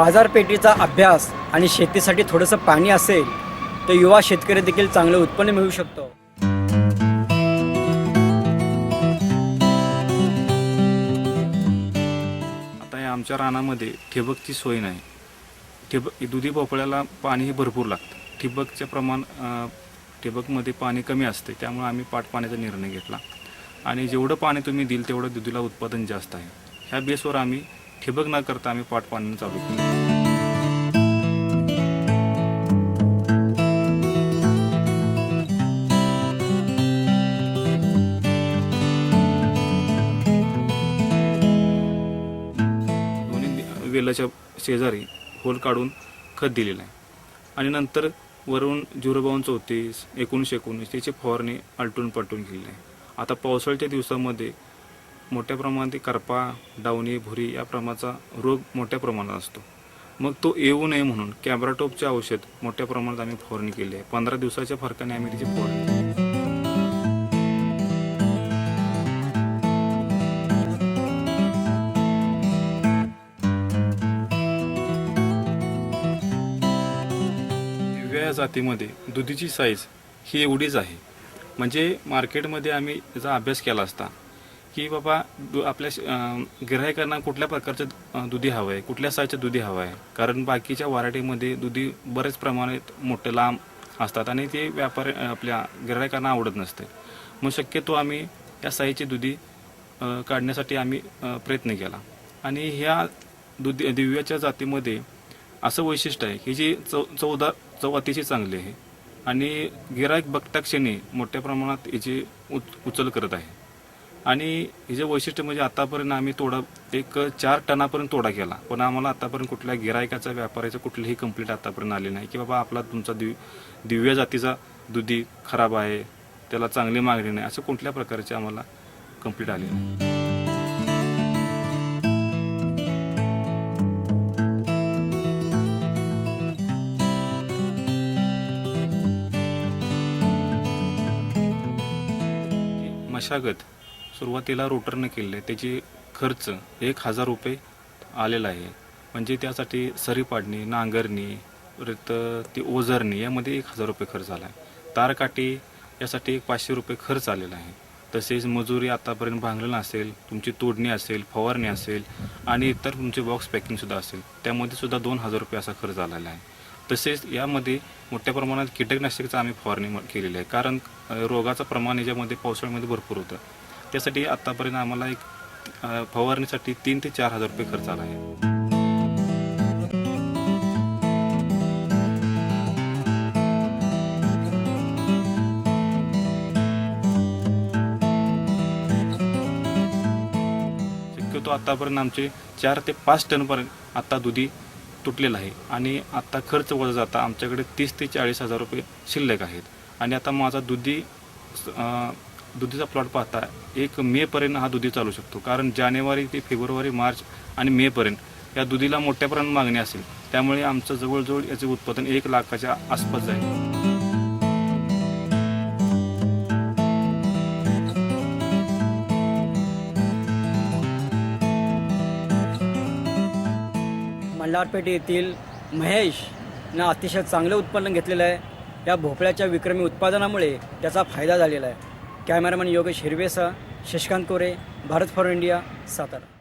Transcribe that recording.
बाजारपेठेचा अभ्यास आणि शेतीसाठी थोडंसं पाणी असेल तर युवा शेतकरी देखील चांगलं उत्पन्न मिळू शकतो. आता या आमच्या रानामध्ये ठिबकची सोय नाही. ठिबक दुधी भोपळ्याला पाणीही भरपूर लागतं. ठिबकचे प्रमाण ठिबकमध्ये पाणी कमी असते त्यामुळे आम्ही पाट पाण्याचा निर्णय घेतला. आणि जेवढं पाणी तुम्ही देईल तेवढं दुधीला उत्पादन जास्त आहे. ह्या बेसवर आम्ही ठिबक न करता आम्ही पाट पाणी चालू केलं. वेलाच्या शेजारी होल काढून खत दिलेलं आहे. आणि नंतर वरून झिरो चौतीस एकोणीसशे एकोणीस त्याची फवारणी आलटून पलटून गेलेली आहे. आता पावसाळ्याच्या दिवसामध्ये मोठ्या प्रमाणात करपा डावणी भुरी या प्रमाणाचा रोग मोठ्या प्रमाणात असतो. मग तो येऊ नये म्हणून कॅब्राटोपचे औषध मोठ्या प्रमाणात आम्ही फवारणी केली आहे. पंधरा दिवसाच्या फरकाने आम्ही त्याची फवारणी दिव्या जातीमध्ये दुधीची साईज ही एवढीच आहे. म्हणजे मार्केटमध्ये आम्ही त्याचा अभ्यास केला असता की बाबा दु- आपल्या श- गिऱ्हाईकांना कुठल्या प्रकारचं दुधी हवं आहे कुठल्या साईजचं दुधी हवं आहे कारण बाकीच्या व्हरायटीमध्ये दुधी बरेच प्रमाणात मोठे लांब असतात आणि ते व्यापारी आपल्या गिऱ्हाईकांना आवडत नसते. मग शक्यतो आम्ही या साईजची दुधी काढण्यासाठी आम्ही प्रयत्न केला. आणि ह्या दुधी दिव्याच्या जातीमध्ये असं वैशिष्ट्य आहे की जी चौ चौदा चव अतिशय चांगली आहे. आणि गिरायक बघता क्षणी मोठ्या प्रमाणात याची उच उचल करत आहे. आणि हिचे वैशिष्ट्य म्हणजे आतापर्यंत आम्ही तोडा एक चार टनापर्यंत तोडा केला. पण आम्हाला आतापर्यंत कुठल्या गिरायकाचा व्यापाराचं कुठलीही कंप्लीट आतापर्यंत आली नाही. की बाबा आपला तुमचा दिव दिव्य जातीचा दुधी खराब आहे त्याला चांगली मागणी नाही असं कुठल्या प्रकारचे आम्हाला कंप्लीट आली नाही. मशागत. सुरुवातीला रोटरनं केलेलं आहे. त्याची खर्च एक हजार रुपये आलेला आहे. म्हणजे त्यासाठी सरी पाडणी नांगरणी परत ती ओझरणी यामध्ये एक हजार रुपये खर्च आला आहे. तारकाठी यासाठी एक पाचशे रुपये खर्च आलेला आहे. तसेच मजुरी आतापर्यंत भांगलेलं असेल तुमची तोडणी असेल फवारणी असेल आणि इतर तुमचे बॉक्स पॅकिंगसुद्धा असेल त्यामध्ये सुद्धा दोन हजार रुपये असा खर्च आलेला आहे. तसेच यामध्ये मोठ्या प्रमाणात कीटकनाशकाचा आम्ही फवारणी म- केलेली आहे. कारण रोगाचं प्रमाण याच्यामध्ये पावसाळ्यामध्ये भरपूर होतं. त्यासाठी आतापर्यंत आम्हाला एक फवारणीसाठी तीन ते चार हजार रुपये खर्च आला आहे. शक्यतो आतापर्यंत आमचे चार ते पाच टनपर्यंत आता दुधी तुटलेलं आहे आणि आता खर्च वजा जाता आमच्याकडे तीस ते चाळीस हजार रुपये शिल्लक आहेत. आणि आता माझा दुधी दुधीचा प्लॉट पाहता एक मेपर्यंत हा दुधी चालू शकतो. कारण जानेवारी ते फेब्रुवारी मार्च आणि मेपर्यंत या दुधीला मोठ्या प्रमाणात मागणी असेल. त्यामुळे आमचं जवळजवळ याचे उत्पादन एक लाखाच्या आसपास जाईल. मल्हारपेठ येथील महेश अतिशय चांगलं उत्पन्न घेतलेलं आहे. या भोपळ्याच्या विक्रमी उत्पादनामुळे त्याचा फायदा झालेला आहे. Cameraman Yogesh Hirvesa Shashikant Kore Bharat for India Satara.